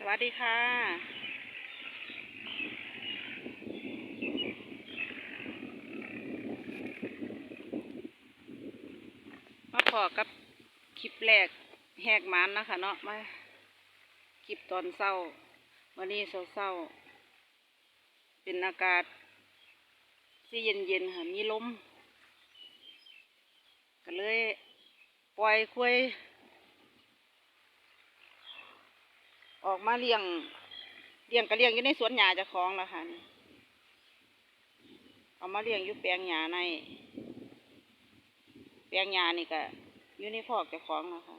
สวัสดีค่ะ มาพอกับคลิปแรกแหกมันนะคะเนาะมาคลิปตอนเศร้า วันนี้เศร้าเศร้าๆเป็นอากาศที่เย็นๆค่ะมีลมก็เลยปล่อยคุย ออกมาเลี้ยงเลี้ยงก็เลี้ยงอยู่ในสวนหญ้าเจ้าของแล้วค่ะนี่เอามาเลี้ยงอยู่แปลงหญ้าใน แปลงหญ้านี่ก็อยู่ในคอกเจ้าของแล้วค่ะ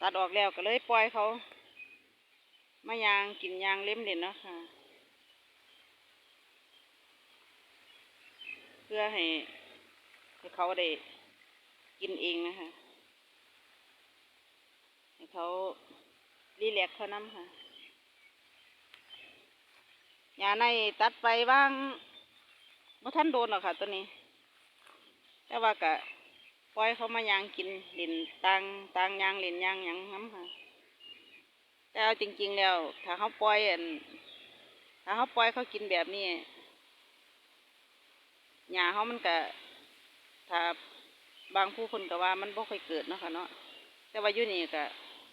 ตัดออกแล้วก็เลยปล่อยเขา มายางกินยางเล่มเด่นเนาะค่ะ เพื่อให้ให้เขาได้กินเองนะคะ เขารีแลกเขาน้ำค่ะยาในตัดไปบ้างบ่ท่านโดนหรอกค่ะ ตัวนี้ แต่ว่าก็ปล่อยเขามายางกินเล่นตังตังยางเล่นยางยังน้ำค่ะ แต่เอาจริง ๆ แล้ว ถ้าเขาปล่อยอันถ้าเขาปล่อยเขากินแบบนี้หญ้าเขามันก็ถ้าบางผู้คนก็ว่ามันบ่ค่อยเกิดเนาะค่ะเนาะแต่ว่าอยู่นี่ก็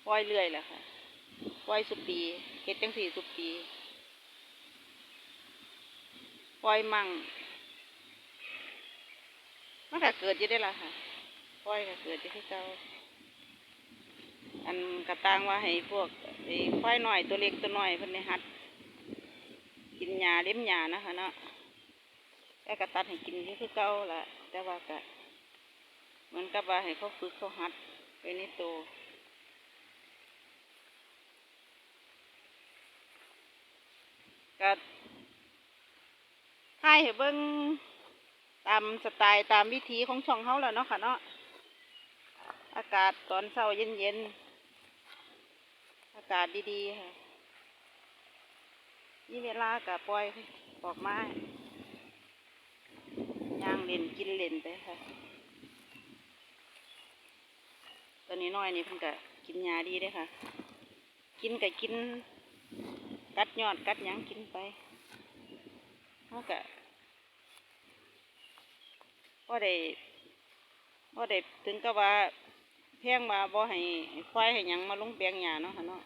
ปล่อยเรื่อยแหละค่ะปล่อยสุปีเฮ็ดจังสี่สุปีปล่อยมั่งมันก็เกิดอยู่ได้ละค่ะปล่อยก็เกิดอยู่ที่เก่าอันกระตังว่าให้พวกไอ้ควายหน้อยตัวเล็กตัวน้อยเพิ่นได้หัด กินหญ้าเลี้ยมหญ้านะคะเนาะแต่กระตัดให้กินอยู่คือเก่าละแต่ว่าก็เหมือนกับว่าให้เขาฝึกเขาหัดไปในตัว ก็ถ่ายให้เบิ่งตามสไตล์ตามวิถีของช่องเฮาแล้วเนาะค่ะเนาะอากาศตอนเช้าเย็นๆอากาศดีๆค่ะนี่เวลาก็ปล่อยออกมาย่างเล่นกินเล่นไปค่ะตอนนี้น้อยนี่เพิ่นก็กินยาดีเด้ค่ะ กินก็กิน กัดยอดกัดหยังกินไปเขาก็บ่ได้บ่ได้ถึงกับว่าเพียงว่าบ่ให้ควายให้หยังมาลงแปลงหญ้าเนาะค่ะเนาะ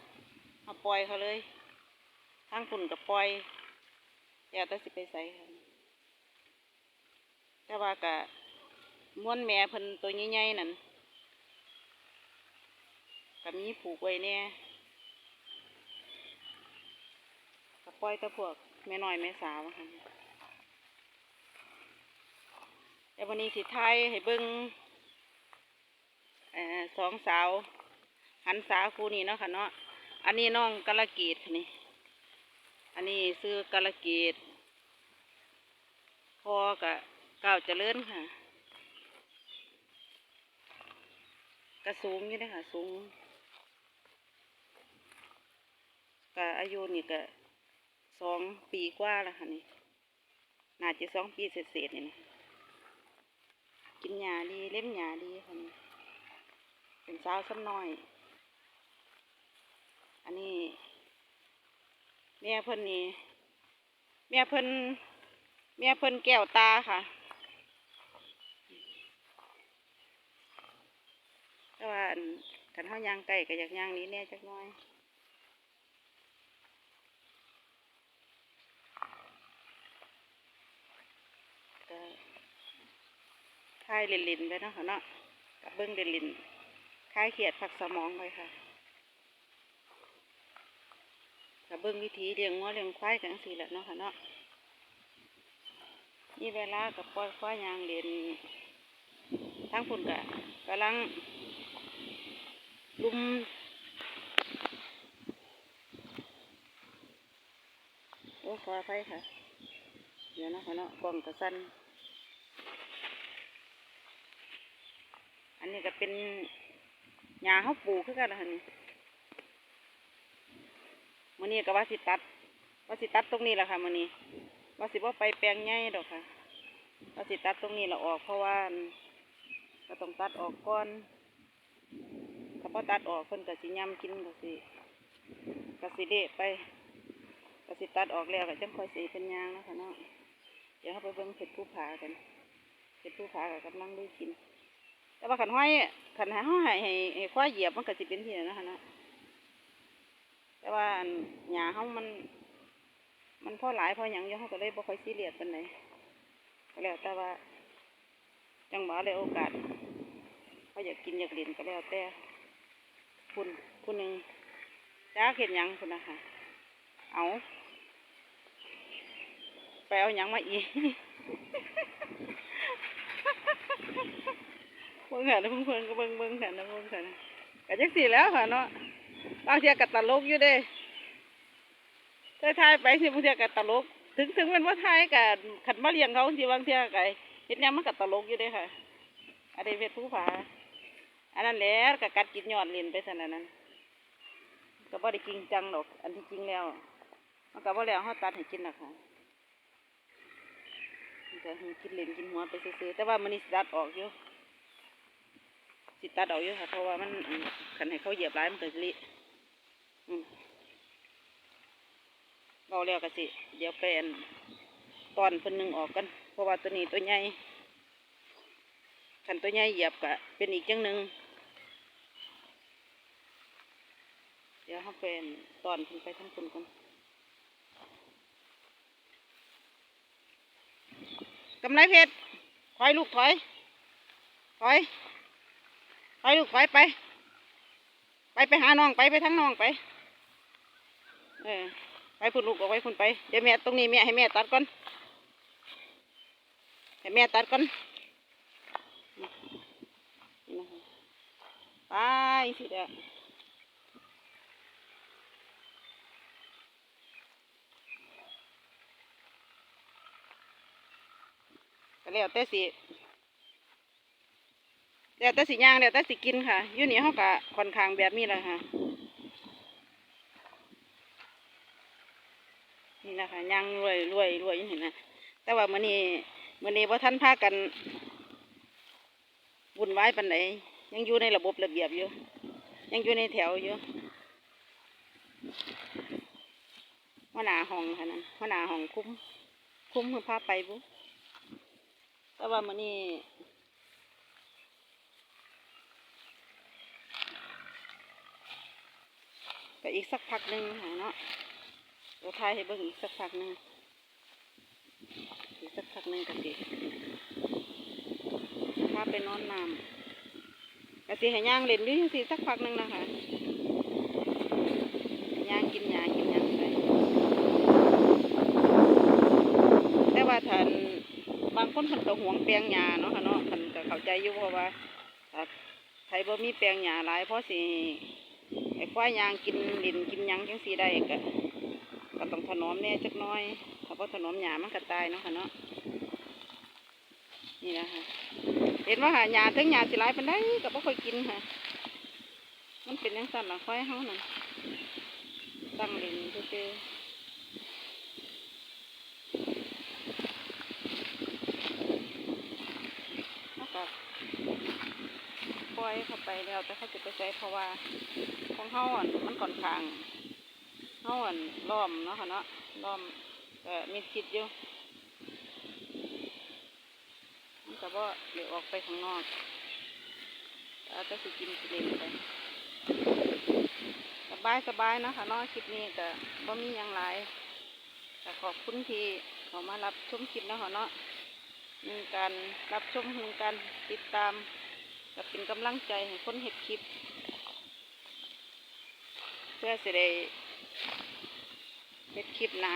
เอาปล่อยเขาเลยทางฝุ่นก็ปล่อยอย่าแต่สิไปใส่ค่ะแต่ว่าก็ม้วนแม่เพิ่นตัวใหญ่ๆนั่นก็มีผูกไว้แน่ก็ ปล่อยต่พวกแม่น้อยแม่สาวอะค่ะแต่วันนี้สิไทยให้เบิ้งสองสาว หันสาคู่นี้เนาะค่ะเนาะอันนี้น้องกาลกตค่ะนี่ อันนี้ซื้อกาลเกตพอกับก้าวเจริญค่ะก็สูงอยู่เด้อค่ะสูงก็อายุนี่ก็ สองปีกว่าแล้วค่ะนี่น่าจะสองปีเศษๆนี่นะกินหญ้าดีเล่มหญ้าดีค่ะนี่เป็นสาวซ้ำน้อย อันนี้แม่เพิ่นนี่แม่เพิ่นแม่เพิ่นแก้วตาค่ะแต่ว่าอันกันเฮายางไก่ก็อยากยางนี้แน่จักน้อย ก็ คลายเล่นๆไปเนาะค่ะเนาะกับเบิ้งเล่นๆคลายเครียดพักสมองไปค่ะกับเบิ้งวิธีเลี้ยงงัวเลี้ยงควายกันสิแหละเนาะค่ะเนาะนี่เวลากับปล่อยควายยางเล่นทั้งพุ่นกะกำลังลุมโอ้ขออภัยค่ะ เดี๋ยวนะคะเนาะกล่องกระสัน อั นนี้ก็เป็นหญ้าเขาปลูกคือกันนะคะนี่มื้อนี้ก็ว่าสิตัด ว่าสิตัดตรงนี้แหละค่ะมื้อนี้ ว่าสิว่าไปแปลงใหญ่ดอกค่ะ ว่าสิตัดตรงนี้เราออกเพราะว่าก็ต้องตัดออกก่อนพอตัดออกเพิ่นก็สิยำกินก็สิก็สิเละไปก็สิตัดออกแล้วก็จังค่อยสีเป็นยางเนาะคะเนาะเดี๋ยวเราไปเบิ่งเผ็ดผู้ผากันเผ็ดผู้ผาก็กำลังดูกิน แต่ว่าขันห้อยขันห้ห้อยให้ให้ให้ควายเหยียบมันก็สิเป็นที่นั่นนะคะเนาะแต่ว่าอันหญ้าเฮามัน มันพอหลายพอหยังอยู่เฮาก็เลยบ่ค่อยซีเรียสปานใดก็แล้วแต่ว่า จังหวะเลยโอกาสเขาอยากกินอยากเล่นก็แล้วแต่คุณคุณหนึ่งจ้าเห็นยังคุณนะคะเอาไปเอาหยังมาอีก เบิ่งค่ะนะเพิ่งเพิ่งก็เบิ่งเบิ่งค่ะนะเบิ่งค่ะนะก็จักสี่แล้วค่ะเนาะบางเทียกัตลกอยู่เด้ถ้าทายไปสิบางเทียกัตลก ถึงถึงเป็นว่าทายกับขันมาเลี้ยงเขาสิบางเทียกัเห็นยังมันกัตลกอยู่เด้ค่ะอันนี้เป็นผู้ผาอันนั้นแหละก็กัดกินยอดเล่นไปขนาดนั้นก็บ่ได้จริงจังหรอก อันที่จริงแล้วมันก็บ่แล้วเขาตัดให้กินหรอกค่ะมันก็กินเล่นกินหัวไปซื่อๆแต่ว่ามันนี่สิตัดออกอยู่ สิตัดออกอยู่ค่ะ เพราะว่ามันอืมคันให้เขาเหยียบร้ายมันก็สิเละอืมเบาแล้วก็สิ เดี๋ยวเป็นตอนเพิ่นหนึ่งออกกัน เพราะว่าตัวนี้ตัวใหญ่คันตัวใหญ่เหยียบก็เป็นอีกจังหนึ่งเดี๋ยวเขาเป็นตอนเพิ่นไปทั้งคนกันกำไรเพชรถอยลูกถอย ถอย ไปลูกไปไป ไปไปหาน้องไปไปทั้งน้องไป เออไปพุ่นลูกออกไปพุ่นไป เดี๋ยวแม่ตรงนี้แม่ให้แม่ตัดก่อน ให้แม่ตัดก่อนไปสิเด้อแล้วแต่สิ เดี๋ยวแต่สิย่างเดี๋ยวแต่สิกินค่ะอยู่นี่เขากะค่อนข้างแบบนี้แหละค่ะ นี่นะคะย่างรวยรวยรวยอยู่นี่นะแต่ว่ามื้อนี้มื้อนี้พอท่านพากันวุ่นวายปันไหนยังอยู่ในระบบระเบียบอยู่ ยังอยู่ในแถวอยู่หัวหน้าห้องค่ะนั่นหัวหน้าห้องคุ้มคุ้มเพื่อพาไปบุแต่ว่ามื้อนี้ ก็อีกสักพักหนึ่งเนาะเดี๋ยวทายให้เบิ่งอีกสักพักหนึ่งอีกสักพักหนึ่งก็สิพาไปนอนน้ำก็สิให้ย่างเล่นอยู่จังสิสักพักหนึ่งนะคะให้ย่างกินหญ้ากินหยังไปแต่ว่าท่านบางคนเพิ่นก็หวงแปลงหญ้าเนาะค่ะเนาะเพิ่นก็เข้าใจอยู่เพราะว่าถ้าใครบ่มีแปลงหญ้าหลายเพราะสิ ไอ้ควายยางกินดินกินยังจังสีได้ก็ก็ต้องถนอมแน่จักน้อยถ้าพอถนอมหญ้ามันก็ตายเนาะค่ะเนาะนี่นะค่ะเห็นว่าหาหญ้าถึงหญ้าสิหลายปานใดก็บ่ค่อยกินค่ะ มันเป็นจังซั่นละควายเฮานั่นตั้งเล่นซื่อปล่อยเข้าไปแล้วแต่เขาจะไปใช้เพราะว่า ของเฮาอะมันค่อนข้างเฮาอะล้อมเนาะค่ะเนาะล้อมก็มีคิดอยู่มันก็บ่เหลือออกไปข้างนอกอาจจะสิกินสิเลนไปสบายสบายเนาะคะเนาะคลิปนี้ก็บ่มีหยังหลายก็ขอบคุณที่เขามารับชมคลิปเนาะค่ะเนาะมีการรับชมมีการติดตามก็เป็นกำลังใจให้คนเห็ดคลิป เพื่อสิได้เฮ็ดคลิปหน้า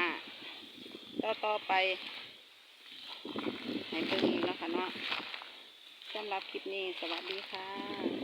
ต่อต่อไปให้เพิ่มอีกเนะคะเนาะสำหรับคลิปนี้สวัสดีค่ะ